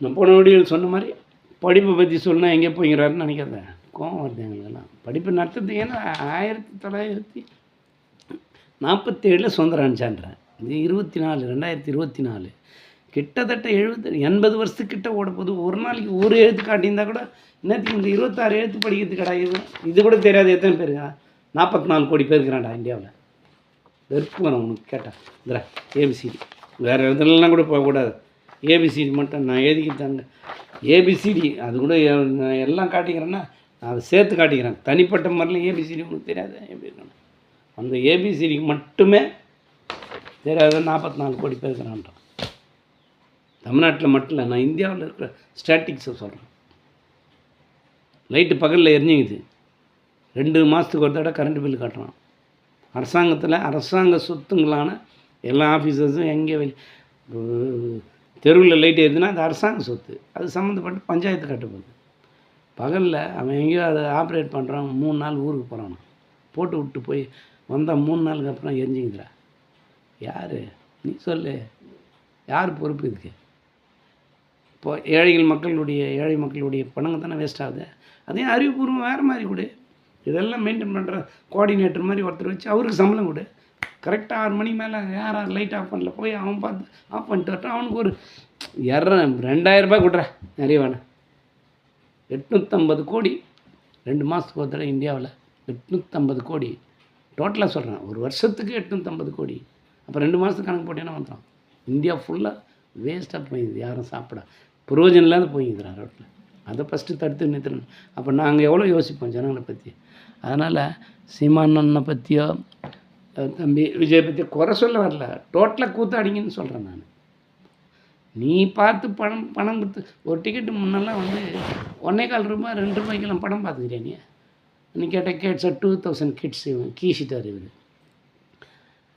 நான் போன வீடியோவில் சொன்ன மாதிரி படிப்பை பற்றி சொன்னால் எங்கே போய்கிறாருன்னு நினைக்காத. கோவம் வருது எங்களுக்கெல்லாம். படிப்பு நடத்துறது ஏன்னா ஆயிரத்தி தொள்ளாயிரத்தி நாற்பத்தேழில் சுதந்திரம் அனுப்பிச்சான்றேன் இது இருபத்தி நாலு ரெண்டாயிரத்தி இருபத்தி நாலு கிட்டத்தட்ட எழுபத்தி எண்பது வருஷத்துக்கிட்ட ஓட போது ஒரு நாளைக்கு ஒரு எழுத்து காட்டியிருந்தால் கூட இன்னத்துக்கு இந்த இருபத்தாறு எழுத்து படிக்கிறது கிடையாது இது கூட தெரியாது எத்தனை பேருங்க நாற்பத்தி நாலு கோடி பேர் இருக்கிறான்டா இந்தியாவில். வெறுப்பு வரும் உனக்கு கேட்டேன் இந்திரா ஏபிசிடி வேறு இடத்துலலாம் கூட போகக்கூடாது. ஏபிசிடி மட்டும் நான் எழுதிக்கிட்டாங்க. ஏபிசிடி அது கூட நான் எல்லாம் காட்டிக்கிறேன்னா நான் அதை சேர்த்து காட்டிக்கிறேன். தனிப்பட்ட முறையில் ஏபிசிடி உங்களுக்கு தெரியாது. எப்படி இருக்கணும்? அந்த ஏபிசிடிக்கு மட்டுமே தெரியாத நாற்பத்தி நாலு கோடி பேர் இருக்கிறான்றான் தமிழ்நாட்டில் மட்டும் இல்லை நான் இந்தியாவில் இருக்கிற ஸ்டாட்டிக்ஸை சொல்கிறேன் லைட்டு பகலில் எரிஞ்சுங்குது ரெண்டு மாதத்துக்கு ஒரு தடவை கரண்ட் பில் கட்டுறான். அரசாங்கத்தில் அரசாங்க சொத்துங்களான எல்லா ஆஃபீஸர்ஸும் எங்கே வெளி தெருவில் லைட் எரியுதுன்னா அது அரசாங்க சொத்து. அது சம்மந்தப்பட்டு பஞ்சாயத்து கட்டப்படுது பகலில் அவன் எங்கேயோ அதை ஆப்ரேட் பண்ணுறான் மூணு நாள் ஊருக்கு போகிறான் போட்டு விட்டு போய் வந்தால் மூணு நாளுக்கு அப்புறம் எரிஞ்சுங்குதுடா யார்? நீ சொல்லு. யார் பொறுப்பு இதுக்கு? இப்போ ஏழைகள் மக்களுடைய ஏழை மக்களுடைய பணங்க தானே வேஸ்ட் ஆகுது. அதையும் அறிவுபூர்வம் வேறு மாதிரி கொடு. இதெல்லாம் மெயின்டைன் பண்ணுற கோஆர்டினேட்டர் மாதிரி ஒருத்தர் வச்சு அவருக்கு சம்பளம் கொடு. கரெக்டாக ஆறு மணி மேலே யார் யார் லைட் ஆஃப் பண்ணல? போய் அவன் பார்த்து ஆஃப் பண்ணிட்டு வரட்டும். அவனுக்கு ஒரு இரநூ ரெண்டாயிரரூபா கொடுறேன் நிறைய வேணாம் எட்நூற்றம்பது கோடி. ரெண்டு மாதத்துக்கு ஒரு தடவை இந்தியாவில் எட்நூற்றம்பது கோடி. டோட்டலாக சொல்கிறேன் ஒரு வருஷத்துக்கு எட்நூற்றம்பது கோடி. அப்போ ரெண்டு மாதத்துக்கு கணக்கு போட்டேன்னா வந்துடும் இந்தியா ஃபுல்லாக வேஸ்ட்டாக போயிடுது யாரும் சாப்பிட. புரோஜனம் இல்லாத போய்க்கிறான் ரோட்டில் அதை ஃபஸ்ட்டு தடுத்து நிறுத்தணும். அப்போ நாங்கள் எவ்வளோ யோசிப்போம் ஜனங்களை பற்றி அதனால் சீமானண்ணனை பற்றியோ தம்பி விஜய் பற்றி குறை சொல்ல வரல. டோட்டலாக கூத்தாடிங்கன்னு சொல்கிறேன் நான். நீ பார்த்து பணம் பணம் கொடுத்து ஒரு டிக்கெட்டு முன்னெல்லாம் வந்து ஒன்றே கால் ரூபாய் ரெண்டு ரூபாய்க்கெல்லாம் படம் பார்த்துக்கிறேன் நீ? நீ கேட்ட கேட்ஸா டூ தௌசண்ட் கிட்ஸ் கீசிட்டார் இவர்.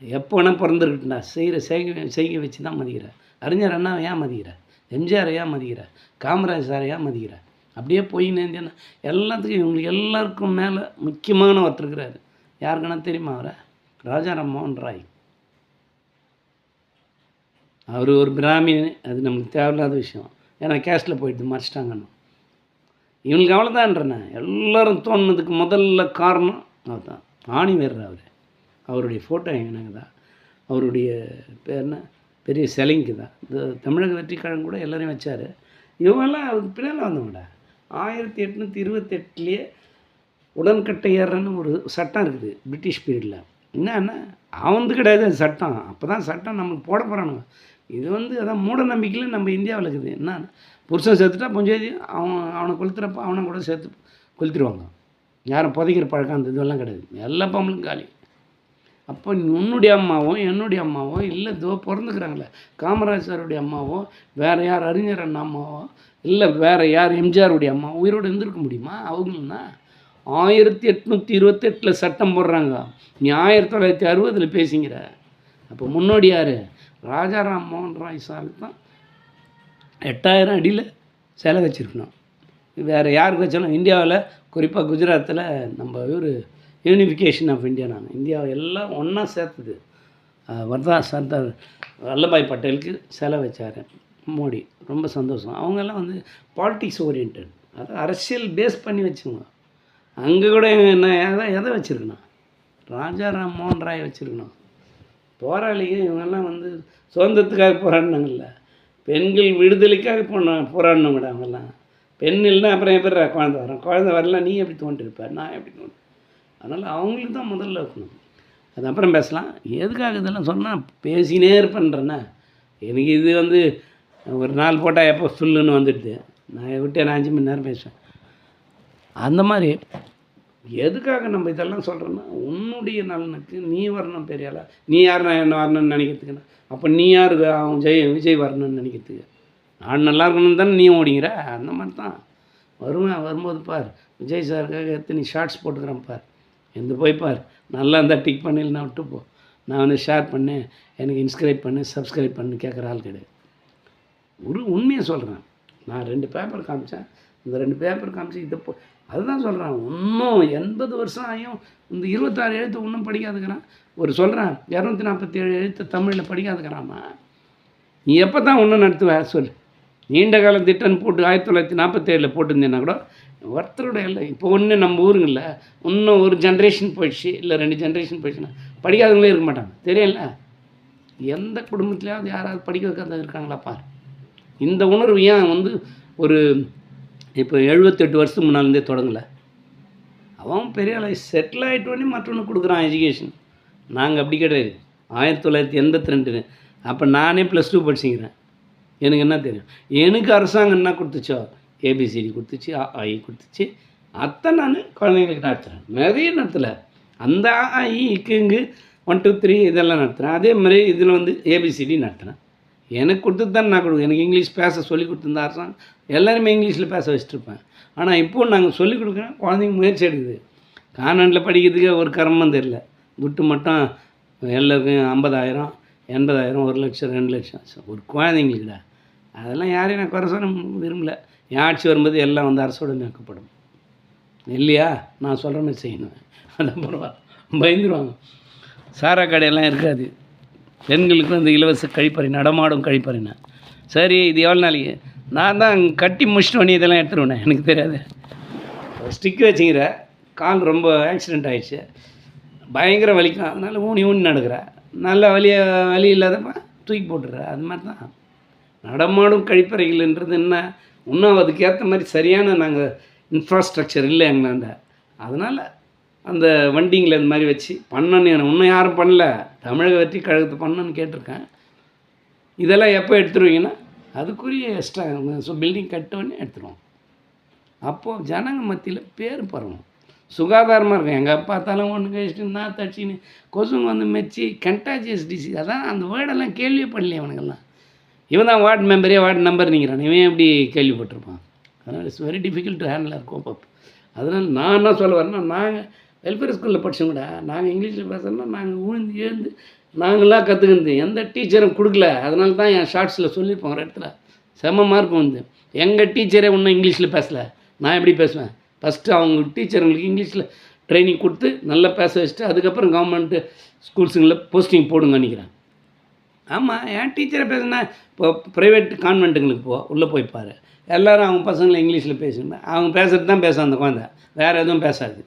எப்போ வேணால் பிறந்துருக்குண்டா செய்கிற செய்கை செய்கை வச்சு தான் மதிக்கிறார் அறிஞர் அண்ணாவை ஏன் மதிக்கிற? எம்ஜிஆர் ஏன் மதிக்கிற? காமராஜ் சார் ஏன் மதிக்கிற? அப்படியே போய் நேர்ந்தேன்னா எல்லாத்துக்கும் இவங்களுக்கு எல்லாருக்கும் மேலே முக்கியமான ஒருத்தர் இருக்கிறாரு. யாருக்குன்னா தெரியுமா அவரை? ராஜாராம் மோகன் ராய் அவர் ஒரு பிராமின் அது நமக்கு தேவையில்லாத விஷயம். ஏன்னா கேஸ்டில் போயிட்டு மறைச்சிட்டாங்கன்னு. இவங்களுக்கு அவ்வளோதான்றண்ணே எல்லாரும் தோணுனதுக்கு முதல்ல காரணம் அவர் தான் ஆணி வேறு அவர். அவருடைய ஃபோட்டோ எங்கன்னாங்க தான் அவருடைய பேர் என்ன? பெரிய சிலைங்க தான் இந்த தமிழக வெற்றி கூட எல்லோரையும் வச்சார். இவங்கெல்லாம் அதுக்கு பின்னால் வந்தவங்கடா. ஆயிரத்தி எட்நூற்றி இருபத்தெட்டுலேயே உடன்கட்டை ஏறுறன்னு ஒரு சட்டம் இருக்குது பிரிட்டிஷ் பீரியடில். என்னன்னா அவந்து கிடையாது அது சட்டம். அப்போ தான் சட்டம் நம்மளுக்கு போட போகிறானுங்க இது வந்து அதான் மூட நம்பிக்கையில் நம்ம இந்தியாவில் இருக்குது. என்ன? புருஷன் சேர்த்துட்டா பஞ்சாயத்து அவன் அவனை கொளுத்துறப்ப அவனை கூட சேர்த்து கொளுத்திடுவாங்க. யாரும் புதைக்கிற பழக்கம் அந்த இதுவெல்லாம் கிடையாது. எல்லா பொம்பளும் காலி. அப்போ உன்னுடைய அம்மாவோ என்னுடைய அம்மாவோ இல்லை இதோ பிறந்துக்கிறாங்களே காமராஜருடைய அம்மாவோ வேறு யார் அறிஞர் அண்ணா அம்மாவோ இல்லை வேறு யார் எம்ஜிஆருடைய அம்மா உயிரோடு இருந்திருக்க முடியுமா? அவங்களும்னா ஆயிரத்தி எட்நூற்றி இருபத்தெட்டில் சட்டம் போடுறாங்க. நீ ஆயிரத்தி தொள்ளாயிரத்தி அறுபதில் பேசிங்கிற அப்போ முன்னோடி யார்? ராஜாராம் மோகன் ராய் சாருக்கு தான். எட்டாயிரம் அடியில் சிலை வச்சுருக்கணும். வேறு யாருக்கு வச்சாலும் இந்தியாவில் குறிப்பாக குஜராத்தில் நம்ம ஒரு யூனிஃபிகேஷன் ஆஃப் இந்தியா நான் இந்தியாவை எல்லாம் ஒன்றா சேர்த்துது. வர்தா சர்தார் வல்லபாய் பட்டேலுக்கு சிலை வச்சார் மோடி. ரொம்ப சந்தோஷம். அவங்கெல்லாம் வந்து பாலிட்டிக்ஸ் ஓரியன்ட் அது அரசியல் பேஸ் பண்ணி வச்சுங்க அங்கே கூட என்ன எதை எதை வச்சுருக்கணும்? ராஜாராம் மோகன் ராய் வச்சுருக்கணும். போராளிகள் இவங்கெல்லாம் வந்து சுதந்திரத்துக்காக போராடினாங்கல்ல. பெண்கள் விடுதலைக்காக போன போராடினவங்கடா அவங்கெல்லாம். பெண் இல்லைன்னா அப்புறம் எப்படி குழந்தை வரும்? குழந்தை வரல நீ எப்படி தோன்றிருப்ப நான் எப்படி தோன்று? அதனால் அவங்களுக்கு தான் முதல்ல வைக்கணும் அது அப்புறம் பேசலாம். எதுக்காக இதெல்லாம் சொன்னால் பேசினே இருப்பேன்றேண்ணே எனக்கு இது வந்து ஒரு நாள் போட்டால் எப்போ சொல்லுன்னு வந்துடுது. நான் விட்டு நான் அஞ்சு மணி நேரம் பேசுவேன். அந்த மாதிரி எதுக்காக நம்ம இதெல்லாம் சொல்கிறோன்னா உன்னுடைய நலனுக்கு நீ வரணும் பெரியாளா? நீ யார் நான் என்ன வரணும்னு நினைக்கிறதுக்குண்ணா அப்போ நீ யார்? அவன் ஜெய் விஜய் வரணும்னு நினைக்கிறதுக்கு. நான் நல்லா இருக்கணும்னு தானே நீ ஓடிங்கிற அந்த மாதிரி தான். வருவேன் வரும்போது பார். விஜய் சாருக்காக எத்தனை ஷார்ட்ஸ் போட்டுக்கிறேன் பார். எந்த போய் பார். நல்லா இருந்தால் டிக் பண்ணலன்னா விட்டு போ. நான் வந்து ஷேர் பண்ணு எனக்கு இன்ஸ்கிரைப் பண்ணு சப்ஸ்கிரைப் பண்ணு கேட்குற ஆள் கிடையாது ஒரு உண்மையை சொல்கிறேன் நான் ரெண்டு பேப்பர் காமிச்சேன். இந்த ரெண்டு பேப்பர் காமிச்சு இதை போ அதுதான் சொல்கிறான் இன்னும் எண்பது வருஷம் ஆகியும் இந்த இருபத்தாறு எழுத்து இன்னும் படிக்காதுக்கிறான் ஒரு சொல்கிறான் இரநூத்தி நாற்பத்தி ஏழு எழுத்து தமிழில் படிக்காதுக்கிறாமா நீ எப்போ தான் ஒன்றும் நடத்துவ? சொல் நீண்ட கால திட்டம் போட்டு ஆயிரத்தி தொள்ளாயிரத்தி நாற்பத்தேழில் போட்டிருந்தேன்னா கூட ஒருத்தரோட இல்லை. இப்போ ஒன்று நம்ம ஊருங்களில் இன்னும் ஒரு ஜென்ரேஷன் போயிடுச்சு. இல்லை ரெண்டு ஜென்ரேஷன் போயிடுச்சுன்னா படிக்காதவங்களே இருக்க மாட்டாங்க. தெரியல? எந்த குடும்பத்துலையாவது யாராவது படிக்க வைக்காத இருக்காங்களா பார். இந்த உணர்வு ஏன் வந்து ஒரு இப்போ எழுபத்தெட்டு வருஷத்துக்கு முன்னாலேருந்தே தொடங்கலை அவன் பெரிய ஆளை செட்டில் ஆகிட்டோடனே மற்றொன்று கொடுக்குறான் எஜுகேஷன் நாங்கள் அப்படி கிடையாது ஆயிரத்தி தொள்ளாயிரத்தி எண்பத்தி ரெண்டு அப்போ நானே ப்ளஸ் டூ படிச்சுக்கிறேன் எனக்கு என்ன தெரியும் எனக்கு அரசாங்கம் என்ன கொடுத்துச்சோ ஏபிசிடி கொடுத்துச்சு ஐ கொடுத்துச்சு அத்தை நான் குழந்தைங்களுக்கு நடத்துகிறேன் நிறைய நடத்தலை அந்த ஐ இங்கு ஒன் டூ த்ரீ இதெல்லாம் நடத்துகிறேன் அதே மாதிரி இதில் வந்து ஏபிசிடி நடத்துகிறேன் எனக்கு கொடுத்து தான் நான் கொடுக்குறேன் எனக்கு இங்கிலீஷ் பேச சொல்லி கொடுத்துருந்த அரசாங்க எல்லாருமே இங்கிலீஷில் பேச வச்சுட்ருப்பேன் ஆனால் இப்போது நாங்கள் சொல்லிக் கொடுக்குறோம் குழந்தைங்க முயற்சி எடுக்குது. கான்வெண்ட்டில் படிக்கிறதுக்கே ஒரு கர்மம் தெரில துட்டு மட்டும் எல்லாருக்கும் ஐம்பதாயிரம் எண்பதாயிரம் ஒரு லட்சம் ரெண்டு லட்சம். ஒரு குழந்தைங்களுக்குடா. அதெல்லாம் யாரையும் நான் குறை சொல்ல விரும்பல. என் ஆட்சி வரும்போது எல்லாம் வந்து அரசோட மேக்கப்படும் இல்லையா? நான் சொல்கிற மாதிரி செய்யணும். அதான் பரவாயில்ல. பயந்துருவாங்க. சாரா கடையெல்லாம் இருக்காது. பெண்களுக்கு வந்து இலவச கழிப்பறை நடமாடும் கழிப்பறைனா சரி இது எவ்வளோ நாளைக்கு நான் தான் கட்டி முடிச்சிட்டு வண்டி இதெல்லாம் எடுத்துருவேண்ணே எனக்கு தெரியாது. ஸ்டிக் வச்சுங்கிற கால் ரொம்ப ஆக்சிடெண்ட் ஆகிடுச்சு பயங்கர வலிக்கும். அதனால் ஊனி ஊனி நடக்கிறேன் நல்ல வலிய வலி இல்லாதப்ப தூக்கி போட்டுடுற. அது மாதிரி தான். நடமாடும் கழிப்பறைகள்ன்றது என்ன? இன்னும் அதுக்கேற்ற மாதிரி சரியான நாங்கள் இன்ஃப்ராஸ்ட்ரக்சர் இல்லை எங்களாண்ட அதனால் அந்த வண்டிங்களை இந்த மாதிரி வச்சு பண்ணன்னு எனக்கு இன்னும் யாரும் பண்ணல. தமிழக வெற்றி கழகத்தை பண்ணன்னு கேட்டிருக்கேன். இதெல்லாம் எப்போ எடுத்துருவீங்கன்னா அதுக்குரிய எக்ஸ்ட்ரா ஸோ பில்டிங் கட்டவுடனே எடுத்துருவோம். அப்போது ஜனங்க மத்தியில் பேர் பரவும். சுகாதாரமாக இருக்கும். எங்கே பார்த்தாலும் ஒன்று கழிச்சிட்டு நான் தச்சின்னு கொசுங்க வந்து மெச்சி கண்டாஜியஸ் டிசீஸ் அதான் அந்த வேர்டெல்லாம் கேள்வியே பண்ணலையே அவனுக்கெல்லாம் இவன் தான் வார்டு மெம்பரே வார்டு நம்பர் நிற்கிறான் இவன் எப்படி கேள்விப்பட்டிருப்பான்? அதனால் it's very difficult to handle இருக்கும் அப்போ அதனால் நான் என்ன சொல்ல வரேன்னா நாங்கள் வெல்ஃபேர் ஸ்கூலில் படித்தவங்க நாங்கள் இங்கிலீஷில் பேசணும்னா நாங்கள் உழுந்து எழுந்து நாங்களாம் கற்றுக்கிறது எந்த டீச்சரும் கொடுக்கல. அதனால தான் என் ஷார்ட்ஸில் சொல்லியிருப்போம் ஒரு இடத்துல. செம மார்க் வந்து. எங்கள் டீச்சரே இன்னும் இங்கிலீஷில் பேசலை. நான் எப்படி பேசுவேன்? ஃபஸ்ட்டு அவங்க டீச்சருங்களுக்கு இங்கிலீஷில் ட்ரைனிங் கொடுத்து நல்லா பேச வச்சுட்டு அதுக்கப்புறம் கவர்மெண்ட்டு ஸ்கூல்ஸுங்களில் போஸ்டிங் போடுங்க நினைக்கிறேன். ஆமாம் என் டீச்சரை பேசுனா இப்போ ப்ரைவேட் கான்வென்ட்டுங்களுக்கு போ உள்ளே போய் பாரு. எல்லாரும் அவங்க பசங்களை இங்கிலீஷில் பேசணும் அவங்க பேசுகிறது தான் பேசும் அந்த குழந்தை. வேறு எதுவும் பேசாது.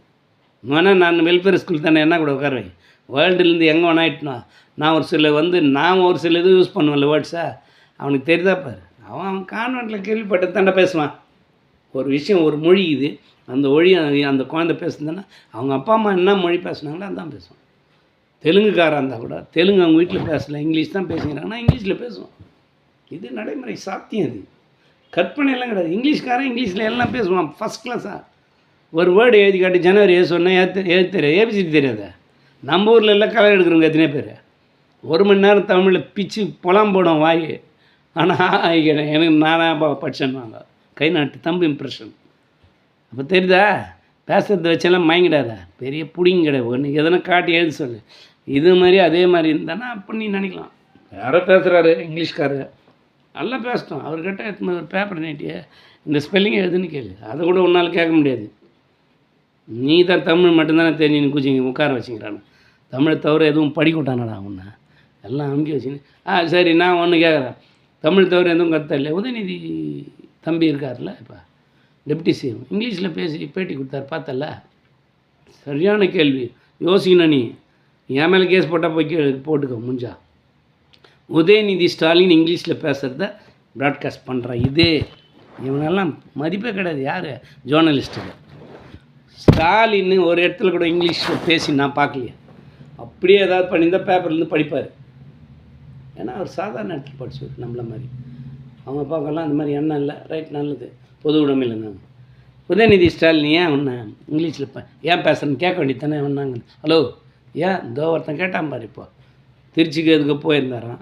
வேணால் நான் வெல்ஃபேர் ஸ்கூல் தானே என்ன கூட உட்காருவேன்? வேர்ல்டுலேருந்து எங்கே வேணா நான் ஒரு சில வந்து நான் ஒரு சில இது யூஸ் பண்ணுவேன்ல வேர்ட்ஸா அவனுக்கு தெரியுதா பாரு. அவன் அவன் கான்வெண்ட்டில் கேள்விப்பட்டு தாண்டா பேசுவான். ஒரு விஷயம் ஒரு மொழி இது. அந்த மொழி அந்த- குழந்தை பேசுனதுன்னா அவங்க அப்பா அம்மா என்ன மொழி பேசுனாங்களோ அதான் பேசுவான். தெலுங்குக்காராக இருந்தால் கூட தெலுங்கு அவங்க வீட்டில் பேசல இங்கிலீஷ் தான் பேசுகிறாங்கன்னா இங்கிலீஷில் பேசுவான். இது நடைமுறை சாத்தியம் அது. கற்பனை எல்லாம் கிடையாது. இங்கிலீஷ்காரன் இங்கிலீஷில் எல்லாம் பேசுவான் ஃபஸ்ட் கிளாஸாக ஒரு வேர்டு எழுதி காட்டி ஜனவரி ஏ சொன்னேன் ஏற்று எழுத்து தெரியாது ஏபிசிடி தெரியாத? நம்ம ஊரில் எல்லாம் கலர் எடுக்கிறவங்க எத்தனை பேர். ஒரு மணி நேரம் தமிழில் பிச்சு புலம் போடும் வாய். ஆனால் எனக்கு நானாக படிச்சேன்வாங்க கை நாட்டு தம்பு இம்ப்ரெஷன் அப்போ தெரியுதா? பேசுகிறத வச்செல்லாம் மயங்கிடாத. பெரிய புடிங்க கிடையாது. ஒன்று எதனா காட்டி எழுதி சொல்லு. இது மாதிரி அதே மாதிரி இருந்தானா அப்போ நீ நினைக்கலாம். யாரோ பேசுகிறாரு இங்கிலீஷ்காரர். நல்லா பேசட்டும். அவர்கிட்ட எத்தனை ஒரு பேப்பர் நீட்டிய. இந்த ஸ்பெல்லிங் எழுதுன்னு கேளு. அதை கூட உன்னால் கேட்க முடியாது. நீ தான் தமிழ் மட்டும்தானே தெரிஞ்சு குச்சிங்க உட்கார வச்சுக்கிறானு தமிழை தவிர எதுவும் படிக்கட்டானடா உன்னை. எல்லாம் அமுக்கி வச்சுன்னு. ஆ சரி நான் ஒன்று கேட்குறேன் தமிழ் தவிர எதுவும் கற்று இல்லை உதயநிதி தம்பி இருக்கார்ல இப்போ. டெப்டி சிஎம் இங்கிலீஷில் பேசி பேட்டி கொடுத்தாரு பார்த்தல? சரியான கேள்வி. யோசிக்கணும் நீ. என் மேலே கேஸ் போட்டால் போய் கே போட்டுக்கோ முடிஞ்சா. உதயநிதி ஸ்டாலின் இங்கிலீஷில் பேசுகிறத ப்ராட்காஸ்ட் பண்ணுறான் இதே. இவனெல்லாம் மதிப்பே கிடையாது. யார்? ஜேர்னலிஸ்ட்டுக்கு ஸ்டாலின் ஒரு இடத்துல கூட இங்கிலீஷில் பேசி நான் பார்க்கலையே. அப்படியே ஏதாவது பண்ணியிருந்தால் பேப்பர்லேருந்து படிப்பார். ஏன்னா அவர் சாதாரண இடத்துல படிச்சுவார் நம்மள மாதிரி. அவங்க அப்பாவுக்கெல்லாம் அந்த மாதிரி எண்ணம் இல்லை. ரைட் நல்லது. பொது உடைமையில் இருந்தாங்க உதயநிதி ஸ்டாலின் ஏன் ஒன்று இங்கிலீஷில் ப ஏன் பேசுகிறேன்னு கேட்க வேண்டியது தானே ஒன்றாங்க ஹலோ ஏன் இதோ ஒருத்தன் கேட்டான் பாரு இப்போ. திருச்சிக்கு எதுக்கு போயிருந்தாரான்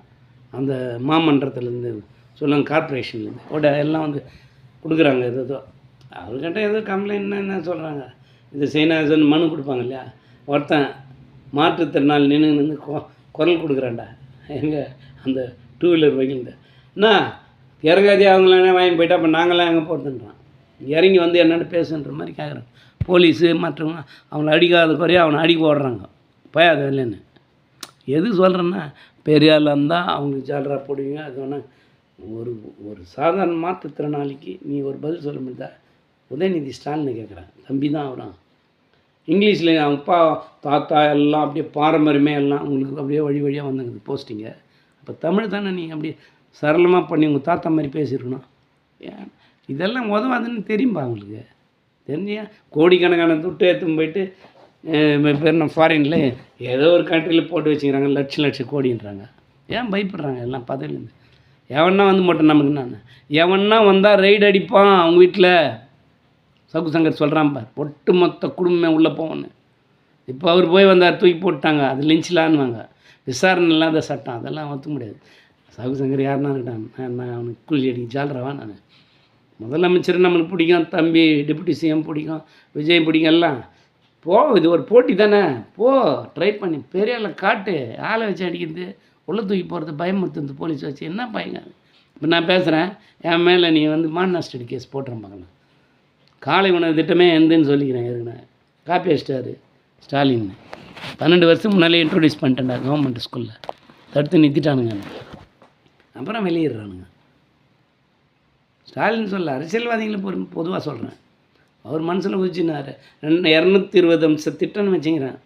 அந்த மாமன்றத்துலேருந்து சொல்லுங்க கார்ப்பரேஷன்லேருந்து ஓட எல்லாம் வந்து கொடுக்குறாங்க. ஏதோ ஏதோ. அவர்கிட்ட ஏதோ கம்ப்ளைண்ட் என்ன சொல்கிறாங்க இந்த சைனாசன் மனு கொடுப்பாங்க இல்லையா ஒருத்தன் மாற்றுத்திறனாளி நின்று நின்று கொ குரல் கொடுக்குறான்டா. எங்கே அந்த டூ வீலர் வெஹிக்கிள்ட என்ன இறங்காதே அவங்களாம் வாங்கி போயிட்டா அப்போ நாங்களாம் எங்கே போகிறதுன்றான் இறங்கி வந்து என்னென்னு பேசுன்ற மாதிரி கேட்குறான் போலீஸு மற்றவங்க அவங்கள அடிக்காத குறைய அவனை அடிக்க ஓடுறாங்க பயாத இல்லைன்னு. எது சொல்கிறேன்னா பெரிய இருந்தால் அவங்களுக்கு ஜாலராக போடுவீங்க அது வேணால் ஒரு ஒரு சாதாரண மாற்றுத்திறனாளிக்கு நீ ஒரு பதில் சொல்ல முடியுதா? உதயநிதி ஸ்டாலின் கேட்குறேன். தம்பி தான் அவரான். இங்கிலீஷில் அவங்க அப்பா தாத்தா எல்லாம் அப்படியே பாரம்பரியமே எல்லாம் உங்களுக்கு அப்படியே வழி வழியாக வந்துங்க போஸ்டிங்க அப்போ தமிழ் தானே நீங்கள் அப்படியே சரளமாக பண்ணி உங்கள் தாத்தா மாதிரி பேசியிருக்கணும். ஏன்? இதெல்லாம் உதவாதுன்னு தெரியும்பா உங்களுக்கு? தெரிஞ்சியா? கோடிக்கணக்கான துட்டு எடுத்துன்னு போயிட்டு பேர் நம்ம ஃபாரினில் ஏதோ ஒரு கண்ட்ரியில் போட்டு வச்சுக்கிறாங்க லட்சம் லட்சம் கோடின்றாங்க. ஏன் பயப்படுறாங்க எல்லாம் பதவியிலேருந்து? எவன்னா வந்து மட்டும் நமக்கு நான் எவன்னா வந்தால் ரைடு அடிப்பான் அவங்க வீட்டில் சவுக்கு சங்கர் சொல்கிறான் பார் ஒட்டு மொத்த குடும்பமே உள்ளே போகணும் இப்போ அவர் போய் வந்தார் தூக்கி போட்டாங்க அது லிஞ்சிலான்வாங்க விசாரணை இல்லாத சட்டம் அதெல்லாம் ஒத்துக்க முடியாது. சவுக்கு சங்கர் யாருன்னா இருக்கட்டான் நான் நான் அவனுக்கு கூலி அடிக்க ஜாலரவா நான்? முதலமைச்சர் நம்மளுக்கு பிடிக்கும் தம்பி டெபுட்டி சிஎம் பிடிக்கும் விஜய் பிடிக்கும் எல்லாம். போ இது ஒரு போட்டி தானே? போ ட்ரை பண்ணி. பெரிய ஆளை காட்டு ஆளை வச்சு அடிக்கிறது. உள்ள தூக்கி போகிறது பயமுறுத்துறது போலீஸ் வச்சு. என்ன பயங்க? இப்போ நான் பேசுகிறேன் என் மேலே நீ வந்து மாநஷ்டடி கேஸ் போட்டுறேன் பார்க்கலாம். காலை உணவு திட்டமே எந்தன்னு சொல்லிக்கிறேன் ஏற்கனவே காப்பி அடிச்சிட்டாரு ஸ்டாலின். பன்னெண்டு வருஷம் முன்னாலே இன்ட்ரொடியூஸ் பண்ணிட்டேன்டா கவர்மெண்ட் ஸ்கூலில் தடுத்து நிறுத்திட்டானுங்க அப்புறம் வெளியிடுறானுங்க. ஸ்டாலின் சொல்ல அரசியல்வாதிகளை பொறு பொதுவாக சொல்கிறேன் அவர் மனசில் ஊச்சினார். ரெண்டு இரநூத்தி இருபது அம்சம் திட்டம்னு வச்சுக்கிறேன்.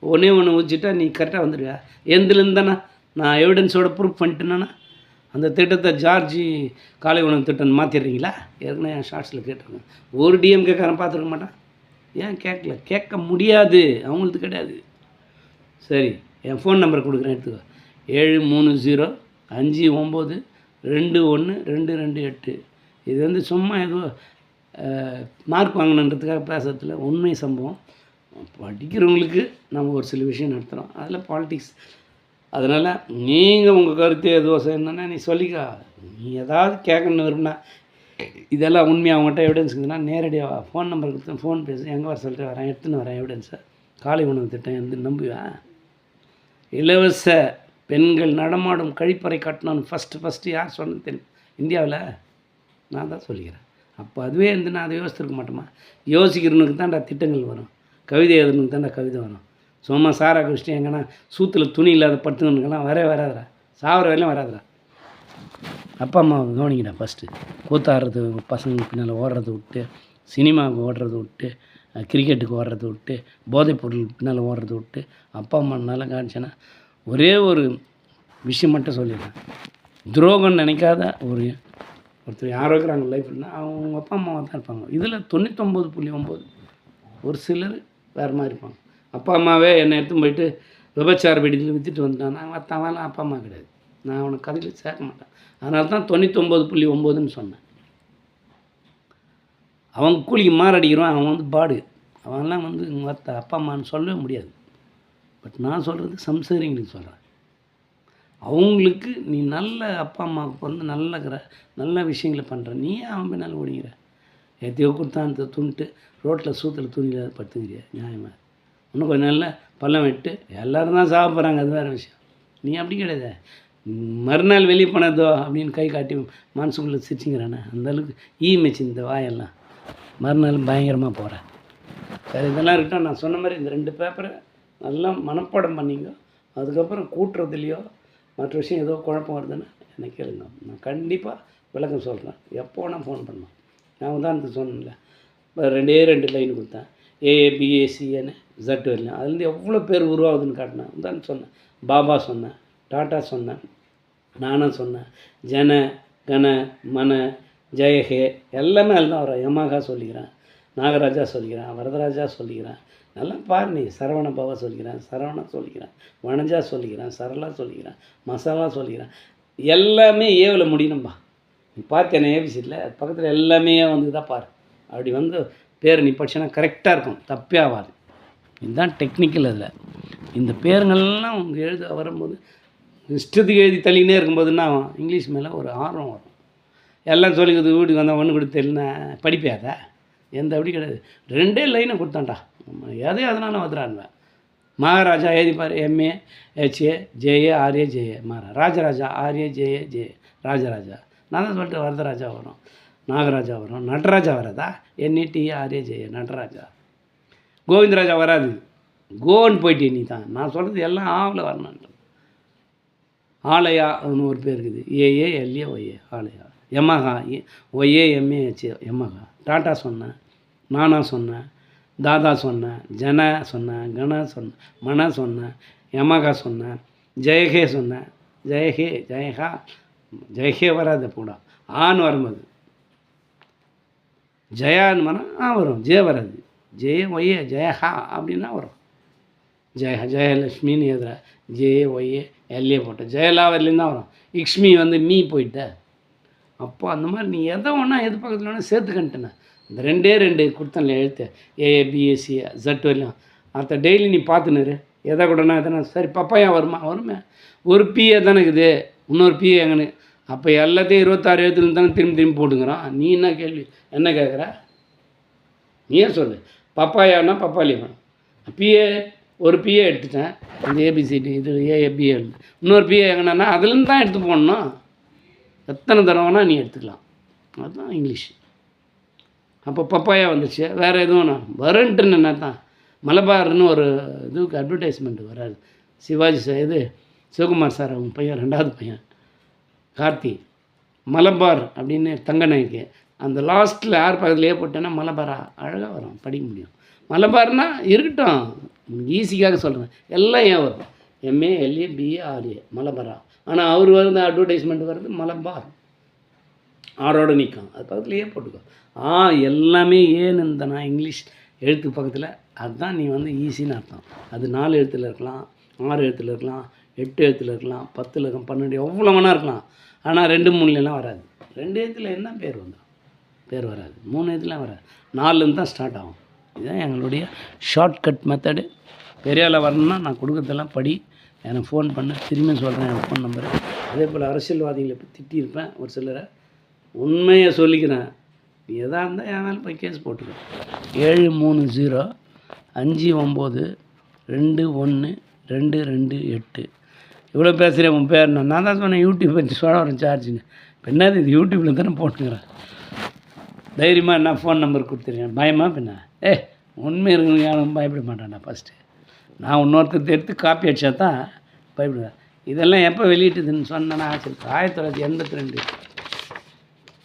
ஒன்றே ஒன்று ஊச்சிட்டா நீ கரெக்டாக வந்துடுவியா எந்திலேருந்தானா நான் எவிடன்ஸோட ப்ரூஃப் பண்ணிட்டேன்னா? அந்த திட்டத்தை ஜார்ஜி காலை உணவு திட்டம் மாற்றிடுறீங்களா ஏற்கனவே என் ஷார்ட்ஸில் கேட்டிருக்கேன். ஒரு டிஎம்கேக்காரன் பார்த்துருக்க மாட்டான். ஏன் கேட்கல? கேட்க முடியாது. அவங்களுக்கு கிடையாது. சரி என் ஃபோன் நம்பர் கொடுக்குறேன் எடுத்துக்கோ. ஏழு மூணு ஜீரோ அஞ்சு ஒம்பது ரெண்டு ஒன்று ரெண்டு ரெண்டு எட்டு. இது வந்து சும்மா ஏதோ மார்க் வாங்கணுன்றதுக்காக பேசுறதுல உண்மை சம்பவம். படிக்கிறவங்களுக்கு நம்ம ஒரு சில விஷயம் நடத்துகிறோம் அதில் பாலிட்டிக்ஸ் அதனால் நீங்கள் உங்கள் கருத்து எதுவும் செய்யணுன்னா நீ சொல்லிக்கா. நீ ஏதாவது கேட்கணுன்னு விரும்பினா இதெல்லாம் உண்மையாக அவங்ககிட்ட எவிடன்ஸ் இருக்குதுன்னா நேரடியாக ஃபோன் நம்பர் கொடுத்து ஃபோன் பேசு எங்கே வர சொல்லிட்டு வரேன் எடுத்துன்னு வரேன் எவிடன்ஸை காலை உணவு திட்டம் எந்த நம்புவேன் இலவச பெண்கள் நடமாடும் கழிப்பறை கட்டணும்னு ஃபஸ்ட்டு ஃபஸ்ட்டு யார் சொன்னது தெரியும்? இந்தியாவில்? நான் தான் சொல்லிக்கிறேன். அப்போ அதுவே இருந்து நான் அதை யோசிச்சிருக்க மாட்டோமா? யோசிக்கிறவனுக்கு தான்டா திட்டங்கள் வரும். கவிதை எழுதுனுக்கு தான்டா கவிதை வரும். சும்மா சாரா குடிச்சிட்டு எங்கன்னா சூத்தில் துணி இல்லாத படுத்துக்கணுக்கெல்லாம் வரவே வராதுடா. சாவர வரையிலும் வராதுடா. அப்பா அம்மாவை கவனிக்கடா ஃபஸ்ட்டு கூத்தாடுறது பசங்க பின்னால் ஓடுறது விட்டு சினிமாவுக்கு ஓடுறது விட்டு கிரிக்கெட்டுக்கு ஓடுறது விட்டு போதைப் பொருள் பின்னால் ஓடுறத விட்டு அப்பா அம்மா நல்லா காணிச்சேன்னா ஒரே ஒரு விஷயம் மட்டும் சொல்லிடுறேன். துரோகம் நினைக்காத ஒரு ஒருத்தர் யாரோ இருக்கிறாங்க லைஃப்னா அவங்க அப்பா அம்மாவாக தான் இருப்பாங்க. இதில் தொண்ணூத்தொம்பது புள்ளி ஒம்பது ஒரு சிலர் வேறு மாதிரி இருப்பாங்க. அப்பா அம்மாவே என்னை எடுத்துன்னு போயிட்டு விபச்சார வெடியில் விற்றுட்டு வந்துட்டான் மற்றவெல்லாம் அப்பா அம்மா கிடையாது. நான் அவனை கதையில் சேர்க்க மாட்டேன். அதனால தான் தொண்ணூத்தொம்பது புள்ளி ஒம்போதுன்னு சொன்னேன். அவன் கூலிக்கு மாரடிக்கிறான் அவன் வந்து பாடு. அவன்லாம் வந்து மற்ற அப்பா அம்மான்னு சொல்லவே முடியாது. பட் நான் சொல்கிறது சம்சாரிங்களுக்கு சொல்கிறேன் அவங்களுக்கு நீ நல்ல அப்பா அம்மாவுக்கு வந்து நல்ல நல்ல விஷயங்களை பண்ணுற நீ அவன் பின்னால் ஓடிங்கிற எத்தையோ கொடுத்தாந்து துணிட்டு ரோட்டில் சூத்தில் துணியில் படுத்துக்கிறியா? நியாயமாக இன்னும் கொஞ்சம் நாளில் பள்ளம் விட்டு எல்லோரும் தான் சாப்பிட்றாங்க போகிறாங்க அது வேறு விஷயம். நீ அப்படி கிடையாது. மறுநாள் வெளியே போனதோ அப்படின்னு கை காட்டி மனசுக்குள்ளே சிரிச்சிங்கிறானே. அந்தளவுக்கு ஈ மெச்சு இந்த வாயெல்லாம். மறுநாள் பயங்கரமாக போகிறேன் சரி இதெல்லாம் இருக்கட்டும். நான் சொன்ன மாதிரி இந்த ரெண்டு பேப்பரை நல்லா மனப்பாடம் பண்ணிங்க. அதுக்கப்புறம் கூட்டுறதுலையோ மற்ற விஷயம் ஏதோ குழப்பம் வருதுன்னு என்னை கேளுங்க. நான் கண்டிப்பாக விளக்கம் சொல்கிறேன் எப்போ வேணால் ஃபோன் பண்ணுவேன் நான் உதாரணத்துக்கு சொன்னேன்ல. இப்போ ரெண்டே ரெண்டு லைன் கொடுத்தேன். ஏஏபிஏசிஎன்னு ஜட் வரலாம் அதுலேருந்து எவ்வளோ பேர் உருவாகுதுன்னு காட்டினேன் தான் சொன்னேன். பாபா சொன்னேன் டாட்டா சொன்னேன் நானும் சொன்னேன். ஜன கன மன ஜெயஹே எல்லாமே அதில் தான் வரும். யமாகா சொல்லிக்கிறேன் நாகராஜா சொல்லிக்கிறேன் வரதராஜா சொல்லிக்கிறேன். நல்லா பாரு நீ சரவண பாபா சொல்லிக்கிறேன் சரவணா சொல்லிக்கிறேன் வனஜா சொல்லிக்கிறேன் சரளா சொல்லிக்கிறேன் மசாலா சொல்லிக்கிறேன். எல்லாமே ஏவில் முடியணும்பா. நீ பார்த்தேனே ஏபிசியில் பக்கத்தில் எல்லாமே வந்து தான் பாரு. அப்படி வந்து பேர் நீ படிச்சேன்னா கரெக்டாக இருக்கும். தப்பே ஆகாது. இதுதான் டெக்னிக்கல் அதில். இந்த பேருங்கள்லாம் அவங்க எழுத வரும்போது இஷ்டத்துக்கு எழுதி தள்ளினே இருக்கும்போதுன்னா இங்கிலீஷ் மேலே ஒரு ஆர்வம் வரும். எல்லாம் சொல்லிக்கிறது வீட்டுக்கு வந்தால் ஒன்று கொடுத்து தெரியலனா படிப்பியாதா? எந்த அப்படி கிடையாது. ரெண்டே லைனை கொடுத்தான்டா. ஆமா, எதே அதனால வந்துடாங்க Maharaja எழுதிப்பார் M A H A J A R A J A Mahara Rajaraja R A J A J Rajaraja. நான் தான் சொல்லிட்டு வரதராஜா வரும். நாகராஜா வரும். நடராஜா வராதா? என்இடிஆர்ஏஜே நடராஜா. கோவிந்தராஜா வராது. கோன்னு போயிட்டு நீ தான் நான் சொல்கிறது எல்லாம் ஆவில் வரணுன்ற ஆலயா அப்படின்னு ஒரு பேர் இருக்குது. A A L A Y A ஆலயா. Yamaha Y A M A H Yamaha Tata சொன்னேன் நானா சொன்னேன் தாதா சொன்னேன் ஜன சொன்னேன் கணா சொன்னேன் மன சொன்னேன் யமகா சொன்னேன் ஜெயகே சொன்னேன். ஜெயஹே ஜெயஹா ஜெயஹே வராது கூட ஆண் வரும்போது. ஜெயான்னு மரம் ஆ வரும். ஜெய வராது. ஜெய ஒய்ய ஜெயஹா அப்படின்னா வரும். ஜெய ஜெயலட்சுமின்னு எதிர ஜெய ஒய்ய எல்லையே போட்டேன் ஜெயலாவர்லேருந்து தான் வரும். இக்ஷ்மி வந்து மீ போயிட்ட. அப்போ அந்த மாதிரி நீ எதை ஒன்றா எது பக்கத்தில் வேணால் சேர்த்துக்கிட்டேனே இந்த ரெண்டே ரெண்டு கொடுத்தேன்ல எழுத்து. ஏஏ பிஎஸ்சி ஜட் வரலாம் அடுத்த டெய்லி நீ பார்த்துனுரு எதை கூடனா எதனா சரி பப்பாயா வருமா? வருமே. ஒரு பிஏ தானே இருக்குது. இன்னொரு பிஏ எங்கன்னு. அப்போ எல்லாத்தையும் இருபத்தாறு எழுத்துல தானே திரும்பி திரும்பி போட்டுங்கிறான். நீ என்ன கேள்வி என்ன கேட்குற நீயே சொல்லு பப்பாயானா பப்பாளி வேணும் பிஏ ஒரு பிஏ எடுத்துட்டேன். அந்த ஏபிசிடி இது ஏஏபிஏ இன்னொரு பிஏ எங்கன்னா அதுலேருந்து தான் எடுத்து போடணும். எத்தனை தடவைனா நீ எடுத்துக்கலாம். அதுதான் இங்கிலீஷ் அப்போ பப்பாயா வந்துச்சு வேறு எதுவும் நான் வரன்ட்டுன்னு என்ன தான்? மலபார்னு ஒரு இதுக்கு அட்வர்டைஸ்மெண்ட் வராது. சிவாஜி சார் இது சிவகுமார் சார் அவங்க பையன் ரெண்டாவது பையன். கார்த்தி மலபார் அப்படின்னு தங்கநாய்க்கு அந்த லாஸ்ட்டில் யார் பக்கத்துலேயே போட்டேன்னா மலபாரா அழகாக வரும் படிக்க முடியும். மலபார்னா இருக்கட்டும். ஈஸிக்காக சொல்கிறேன் எல்லாம் ஏன் வரும்? M A L A B A R A மலபாரா ஆனால் அவர் வருது அட்வர்டைஸ்மெண்ட் வருது மலபார் ஆரோட நிற்கும் அது பக்கத்துலேயே போட்டுக்கோ. ஆ எல்லாமே ஏன்னு இந்த நான் இங்கிலீஷ் எழுத்து பக்கத்தில். அதுதான் நீ வந்து ஈஸின்னு அர்த்தம். அது நாலு எழுத்தில் இருக்கலாம் ஆறு எழுத்தில் இருக்கலாம் எட்டு எழுத்தில் இருக்கலாம் பத்தில் இருக்கலாம் பன்னெண்டு எவ்வளோ வேணா இருக்கலாம். ஆனால் ரெண்டு மூணுலாம் வராது. ரெண்டு எழுத்தில் என்ன பேர் வந்துடும் பேர் வராது. மூணு எழுத்துலாம் வராது. நாலுலேருந்து தான் ஸ்டார்ட் ஆகும். இதுதான் எங்களுடைய ஷார்ட்கட் மெத்தடு பெரியால வரணும்னா நான் கொடுக்குறதெல்லாம் படி. எனக்கு ஃபோன் பண்ண. திரும்பி சொல்கிறேன் என் ஃபோன் நம்பரு அதே போல் அரசியல்வாதிகளை இப்போ திட்டியிருப்பேன். ஒரு சிலரை உண்மையை சொல்லிக்கிறேன். நீ எதாக இருந்தால் என் போய் கேஸ் போட்டுக்கோ. ஏழு மூணு ஜீரோ அஞ்சு ஒம்பது ரெண்டு ஒன்று ரெண்டு ரெண்டு எட்டு. இவ்வளோ பேசுகிறேன் உன் பேர் நான் தான் சொன்னேன் யூடியூப் வச்சு சொல்ல வரேன் சார்ஜுன்னு. இப்போ என்னது இது யூடியூப்பில் தானே போட்டுக்கிறேன் தைரியமாக என்ன ஃபோன் நம்பர் கொடுத்துருக்கேன் பயமா பின்ன? ஏ உண்மை இருக்கணும் யாரும் பயப்பட மாட்டேண்ணா ஃபஸ்ட்டு நான் இன்னொருத்தர் எடுத்து காப்பி அடிச்சா தான் பயப்படுவேன். இதெல்லாம் எப்போ வெளியிட்டதுன்னு சொன்னேன்னா சரி ஆயிரத்தி தொள்ளாயிரத்தி எண்பத்தி ரெண்டு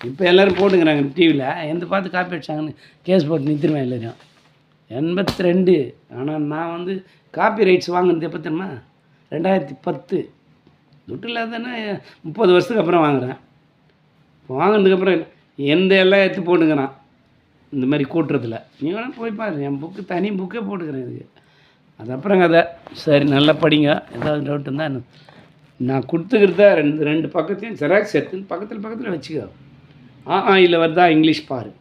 இப்போ எல்லோரும் போட்டுக்கிறாங்க டிவியில் எந்த பார்த்து காப்பி அடிச்சாங்கன்னு கேஸ் போட்டு நிறுத்திடுவேன் எல்லோரும் எண்பத்தி ரெண்டு ஆனால் நான் வந்து காப்பி ரைட்ஸ் வாங்கினது எப்போ தெரியுமா? ரெண்டாயிரத்தி பத்து. துட்டு இல்லாதன்னா முப்பது வருஷத்துக்கு அப்புறம் வாங்குறேன். வாங்கினதுக்கப்புறம் எந்த எல்லாம் எடுத்து போட்டுக்கிறான்? இந்த மாதிரி கூட்டுறதுல. நீ வேணால் போய் பாரு. என் புக்கு தனி புக்கே போட்டுக்கிறேன் இதுக்கு. அது அப்புறம் கதை. சரி நல்லா படிங்க. ஏதாவது டவுட் இருந்தால் நான் கொடுத்துக்கிறத ரெண்டு ரெண்டு பக்கத்தையும் ஜெராக்ஸ் எடுத்து பக்கத்தில் பக்கத்தில் வச்சுக்கோ. ஆ ஆ இல்லை வருதா? இங்கிலீஷ் பாரு.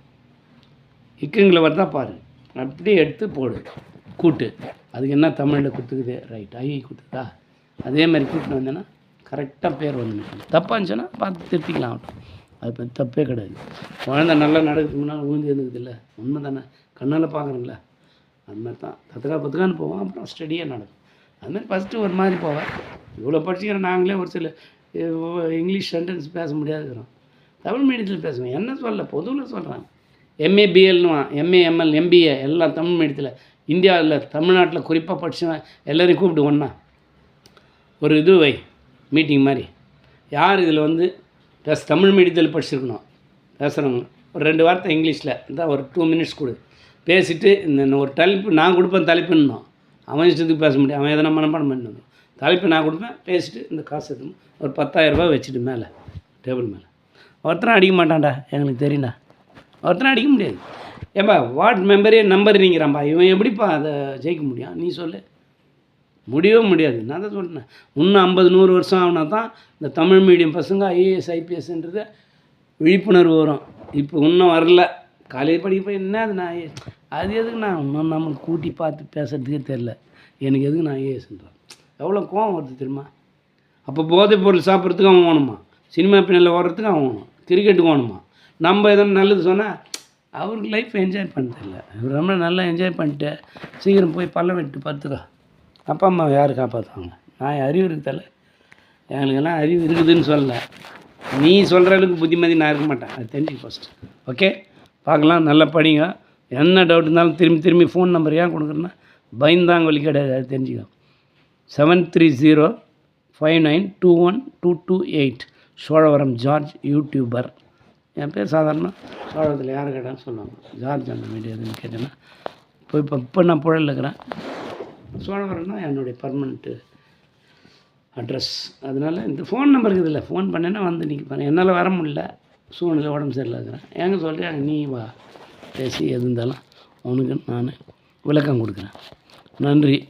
இக்குங்கில் வருதா? பாரு. அப்படியே எடுத்து போடு. கூட்டு. அதுக்கு என்ன தமிழில் கொடுத்துக்குது ரைட் ஐ கொடுத்துதா அதே மாதிரி கூட்டின்னு வந்தேன்னா கரெக்டாக பேர் வந்து நிற்கும். தப்பாக இருந்துச்சுன்னா பார்த்து திருத்திக்கலாம் அது பற்றி தப்பே கிடையாது. குழந்தை நல்லா நடக்குதுக்கு முன்னால் ஊந்தி இருந்தது இல்லை உண்மை தானே கண்ணால் பார்க்குறீங்களா அது மாதிரி தான். பத்துக்கா பத்துக்கான்னு போவோம். அப்புறம் ஸ்டடியாக நடக்கும். அதுமாதிரி ஃபஸ்ட்டு ஒரு மாதிரி போவேன் இவ்வளோ படிச்சுக்கிற நாங்களே ஒரு சில இங்கிலீஷ் சென்டென்ஸ் பேச முடியாதுக்கிறோம் தமிழ் மீடியத்தில் பேசுவேன் என்ன சொல்ல பொதுவில் சொல்கிறேன் எம்ஏ பிஎல்னுவான் எம்ஏ எம்எல் எம்பிஏ எல்லாம் தமிழ் மீடியத்தில் இந்தியாவில் தமிழ்நாட்டில் குறிப்பாக படிச்சவன் எல்லாரையும் கூப்பிட்டு ஒன்றா ஒரு இது வை மீட்டிங் மாதிரி. யார் இதில் வந்து பேச தமிழ் மீடியத்தில் படிச்சிருக்கணும்? பேசுகிறவங்க ஒரு ரெண்டு வார்த்தை இங்கிலீஷில் இதான் ஒரு டூ மினிட்ஸ் கொடு. பேசிவிட்டு இந்த ஒரு தலைப்பு நான் கொடுப்பேன் தலைப்புன்னோம். அவன் இஷ்டத்துக்கு பேச முடியும். அவன் எதனா மனப்பாடம் பண்ணணும் தலைப்பு நான் கொடுப்பேன் பேசிவிட்டு இந்த காசு எடுத்து ஒரு பத்தாயிரம் ரூபாய் வச்சுட்டு மேலே டேபிள் மேலே. ஒருத்தரும் அடிக்க மாட்டான்டா எங்களுக்கு தெரியும்டா. ஒருத்தரும் அடிக்க முடியாது. ஏப்பா வார்டு மெம்பரே நம்பர் நீங்கிறான்ப்பா இவன் எப்படிப்பா அதை ஜெயிக்க முடியும்? நீ சொல்லு. முடியவே முடியாது. நான் தான் சொல்லிட்டேன் இன்னும் ஐம்பது நூறு வருஷம் ஆகுனா தான் இந்த தமிழ் மீடியம் பசங்க ஐஏஎஸ் ஐபிஎஸ்ன்றது விழிப்புணர்வு வரும். இப்போ இன்னும் வரல. காலேஜ் படிக்க போய் என்ன அது நான் அது எதுக்கு நான் இன்னும் நம்மளுக்கு கூட்டி பார்த்து பேசுகிறதுக்கே தெரில எனக்கு எதுக்கு நான் ஐஏஎஸ்ன்றான் எவ்வளோ கோவம் வருது தெரியுமா? அப்போ போதைப் பொருள் சாப்பிட்றதுக்கு அவன் வேணுமா சினிமா பின்னல் ஓடுறதுக்கு அவன் வேணும் கிரிக்கெட்டுக்கு வேணுமா நம்ம எதனா நல்லது சொன்னால் அவருக்கு லைஃப் என்ஜாய் பண்ணதில்ல இவர் ரொம்ப நல்லா என்ஜாய் பண்ணிட்டு சீக்கிரம் போய் பல்லம் வெட்டு பார்த்துக்கலாம் அப்பா அம்மா யார் காப்பாற்றுவாங்க நான் அறிவு இருக்குதல்ல எங்களுக்கெல்லாம் அறிவு இருக்குதுன்னு சொல்லலை. நீ சொல்கிற அளவுக்கு புத்திமதி நான் இருக்க மாட்டேன். அது தெரிஞ்சு ஃபஸ்ட்டு ஓகே பார்க்கலாம். நல்லா படிங்க. என்ன டவுட் இருந்தாலும் திரும்பி திரும்பி ஃபோன் நம்பர் ஏன் கொடுக்குறேன்னா பயந்தாங்க வழி கிடையாது. அது தெரிஞ்சுக்கோ. Seven three zero five nine two one two two eight Cholavaram George YouTuber என் பேர் சாதாரண சோழவரத்தில் யார் கேட்டாலும் சொல்லுவாங்க. ஜார்ஜ் அந்த மீடியா எதுன்னு கேட்டேன்னா இப்போ இப்போ இப்போ நான் புழல் இருக்கிறேன். சோழவரம் தான் என்னுடைய பர்மனெண்ட்டு அட்ரஸ் அதனால் இந்த ஃபோன் நம்பர் இருக்குதுல்ல ஃபோன் பண்ணேன்னா வந்து நிற்க என்னால் வர முடியல சூழ்நிலை உடம்பு சரியில்லை இருக்கிறேன் ஏங்க சொல்கிறேன் நீ வா பேசி எது இருந்தாலும் உனக்கு நான் விளக்கம் கொடுக்குறேன். நன்றி.